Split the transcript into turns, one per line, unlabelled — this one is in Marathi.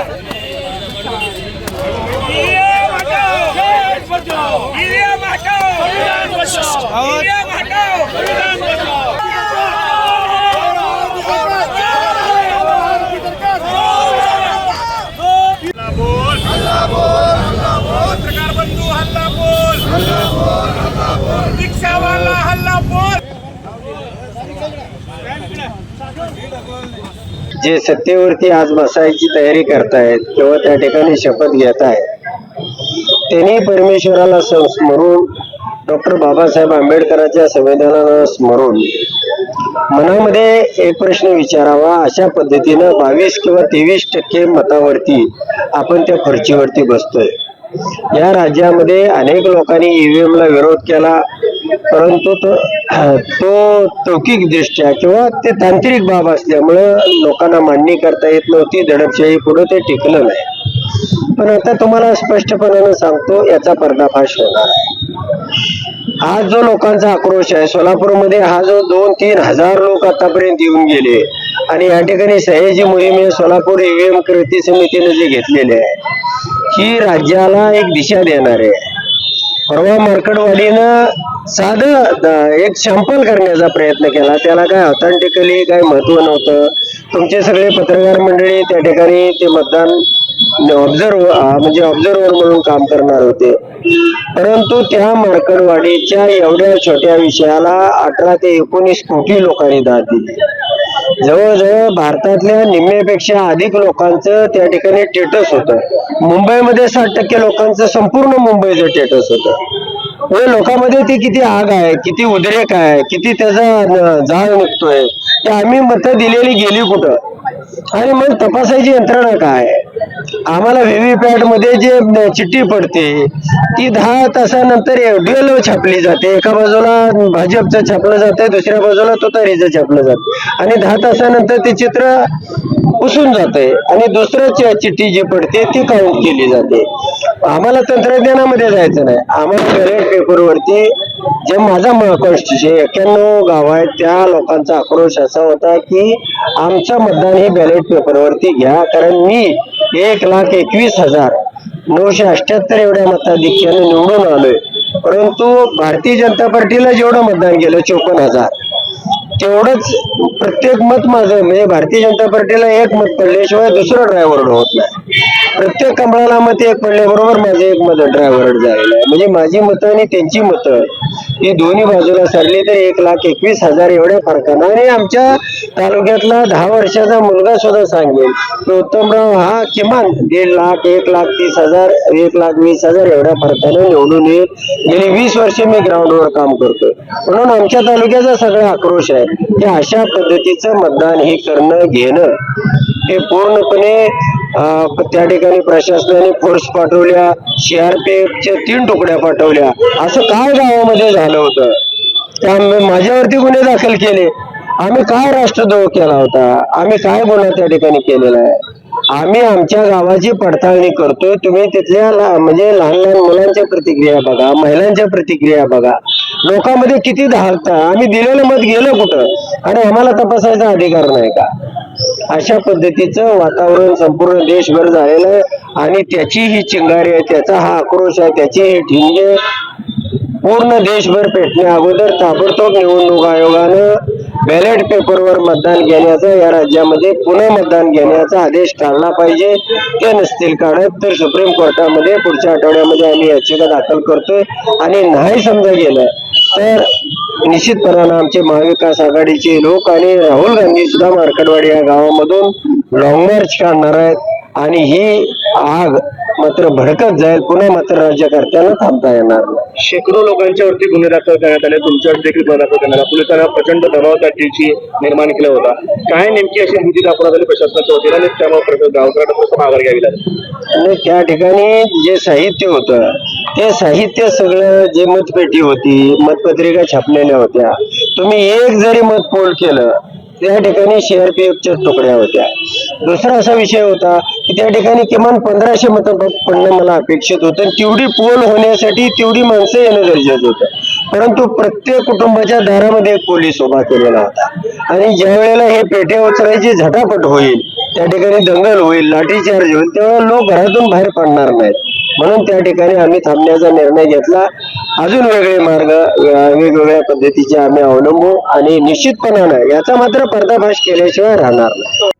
India Mata! Iria Mata! Iria Mata!
जे सत्तेवरती आज बसायची तयारी करतायत किंवा त्या ठिकाणी शपथ घेत आहेत त्यांनी परमेश्वराला स्मरून डॉक्टर बाबासाहेब आंबेडकरांच्या संविधानाला स्मरून मनामध्ये एक प्रश्न विचारावा. अशा पद्धतीनं बावीस किंवा तेवीस टक्के मतावरती आपण त्या खुर्चीवरती बसतोय. या राज्यामध्ये अनेक लोकांनी ईव्हीएमला विरोध केला. परंतु तो तो तार्किक दृष्ट्या किंवा ते तांत्रिक बाब असल्यामुळं लोकांना मांडणी करता येत नव्हती दडपशाही पुढे ते टिकलं नाही. पण आता तुम्हाला स्पष्टपणानं सांगतो याचा पर्दाफाश होणार आहे. आज जो लोकांचा आक्रोश आहे सोलापूरमध्ये हा जो दोन तीन हजार लोक आतापर्यंत येऊन गेले आणि या ठिकाणी सह्याची मोहीम हे सोलापूर ईव्हीएम कृती समितीने जे घेतलेले आहे ही राज्याला एक दिशा देणार आहे. परवा मार्केटवाडीनं साधं द- एक सॅम्पल करण्याचा प्रयत्न केला. त्याला काय ऑथेंटिकली काय महत्त्व नव्हतं. तुमचे सगळे पत्रकार मंडळी त्या ठिकाणी ते मतदान ऑब्झर्व म्हणजे ऑब्झर्वर म्हणून काम करणार होते. परंतु त्या मार्कडवाडीच्या एवढ्या छोट्या विषयाला अठरा ते एकोणीस कोटी लोकांनी दाद दिली. जवळजवळ भारतातल्या निम्म्यापेक्षा अधिक लोकांचं त्या ठिकाणी टेटस होतं. मुंबईमध्ये साठ टक्के लोकांचं संपूर्ण मुंबईचं टेटस होतं. म्हणजे लोकांमध्ये ती किती आग आहे किती उद्रेक आहे किती त्याचा जाळ निघतोय ते आम्ही मतं दिलेली गेली कुठं? आणि मग तपासायची यंत्रणा काय आम्हाला व्हीव्हीपॅटमध्ये जे चिठ्ठी पडते ती दहा तासानंतर एवढी छापली जाते. एका बाजूला भाजपचं छापलं जाते दुसऱ्या बाजूला तुतारीचं छापलं जातं आणि दहा तासानंतर ते चित्र पुसून जाते आणि दुसरं चिठ्ठी जी पडते ती काउंट केली जाते. आम्हाला तंत्रज्ञानामध्ये जायचं नाही. आम्हाला बॅलेट पेपरवरती जे माझा कॉन्स्टिट्युशन एक्क्याण्णव गाव आहे त्या लोकांचा आक्रोश असा होता की आमचं मतदान हे बॅलेट पेपरवरती घ्या. कारण मी एक लाख एकवीस हजार नऊशे अठ्याहत्तर एवढ्या मताधिक्याने निवडून आलोय. परंतु भारतीय जनता पार्टीला जेवढं मतदान गेलं चोपन्न हजार. तेवढंच प्रत्येक मत माझं म्हणजे भारतीय जनता पार्टीला एक मत पडल्याशिवाय दुसरं ड्रायव्हर होत नाही. प्रत्येक कमळाला मत एक पडल्याबरोबर माझं एक मत ड्रायव्हर झालेलं आहे. म्हणजे माझी मतं आणि त्यांची मतं ही दोन्ही बाजूला सरली तर एक लाख एकवीस हजार एवढ्या फरकानं. आणि आमच्या तालुक्यातला दहा वर्षाचा मुलगा सुद्धा सांगेल की उत्तमराव हा किमान दीड लाख एक लाख तीस हजार एक लाख वीस हजार एवढ्या फरकानं निवडून येईल. गेली वीस वर्षे मी ग्राउंडवर काम करतोय. म्हणून आमच्या तालुक्याचा सगळा आक्रोश आहे की अशा पद्धतीचं मतदान हे करणं घेणं हे पूर्णपणे त्या ठिकाणी प्रशासनाने फोर्स पाठवल्या सीआरपीएफच्या तीन तुकड्या पाठवल्या. असं काय गावामध्ये झालं होतं? त्यामुळे माझ्यावरती गुन्हे दाखल केले. आम्ही काय राष्ट्रद्रोह केला होता? आम्ही काय गुन्हा त्या ठिकाणी केलेला आहे? आम्ही आमच्या गावाची पडताळणी करतोय. तुम्ही तिथल्या म्हणजे लहान लहान मुलांच्या प्रतिक्रिया बघा महिलांच्या प्रतिक्रिया बघा. लोकांमध्ये किती धाडता आम्ही दिलेलं मत गेलं कुठं? आणि आम्हाला तपासायचा अधिकार नाही का? अशा पद्धतीचं वातावरण संपूर्ण देशभर झालेलं आहे. आणि त्याची ही चिंगारी आहे त्याचा हा आक्रोश आहे त्याची ही ठिंग पूर्ण देशभर पेटण्या अगोदर ताबडतोब निवडणूक आयोगानं बॅलेट पेपरवर मतदान घेण्याचा या राज्यामध्ये पुन्हा मतदान घेण्याचा आदेश काढला पाहिजे. ते नसतील काढत तर सुप्रीम कोर्टामध्ये पुढच्या आठवड्यामध्ये आम्ही याचिका दाखल करतोय. आणि नाही समजा गेलं तर निश्चितपणानं आमचे महाविकास आघाडीचे लोक आणि राहुल गांधी सुद्धा मार्कडवाडी या गावामधून लॉंग मार्च काढणार आहेत. आणि ही आग मात्र भडकत जाईल पुन्हा मात्र राज्यकर्त्यांना थांबता येणार नाही.
शेकडो लोकांच्या वरती गुन्हे दाखल करण्यात आले तुमच्यावर देखील गुन्हा दाखल करण्यात आला. पोलिसांना प्रचंड दबावाची निर्माण केला होता. काय नेमकी अशी भीती दाखवण्यात आली प्रशासनाच्या वतीने आणि त्यामुळे गावकऱ्यांना माघार घ्यावी लागली.
आणि त्या ठिकाणी जे साहित्य होतं ते साहित्य सगळं जे मतपेटी होती मतपत्रिका छापलेल्या होत्या तुम्ही एक जरी मत पोल केलं त्या ठिकाणी सीआरपीएफच्या तुकड्या होत्या. दुसरा असा विषय होता की त्या ठिकाणी किमान पंधराशे मतं पडणं मला अपेक्षित होतं. आणि तेवढी पोल होण्यासाठी तेवढी माणसं येणं गरजेचं होतं. परंतु प्रत्येक कुटुंबाच्या दारामध्ये एक पोलीस उभा केलेला होता. आणि ज्या वेळेला हे पेट्या उचलायची झटापट होईल त्या ठिकाणी दंगल होईल लाठीचार्ज होईल तेव्हा लोक घरातून बाहेर पडणार नाहीत. म्हणून त्या ठिकाणी आम्ही थांबण्याचा निर्णय घेतला. अजून वेगळे मार्ग वेगवेगळ्या पद्धतीचे आम्ही अवलंबू आणि निश्चितपणानं याचा मात्र पर्दाफाश केल्याशिवाय राहणार नाही.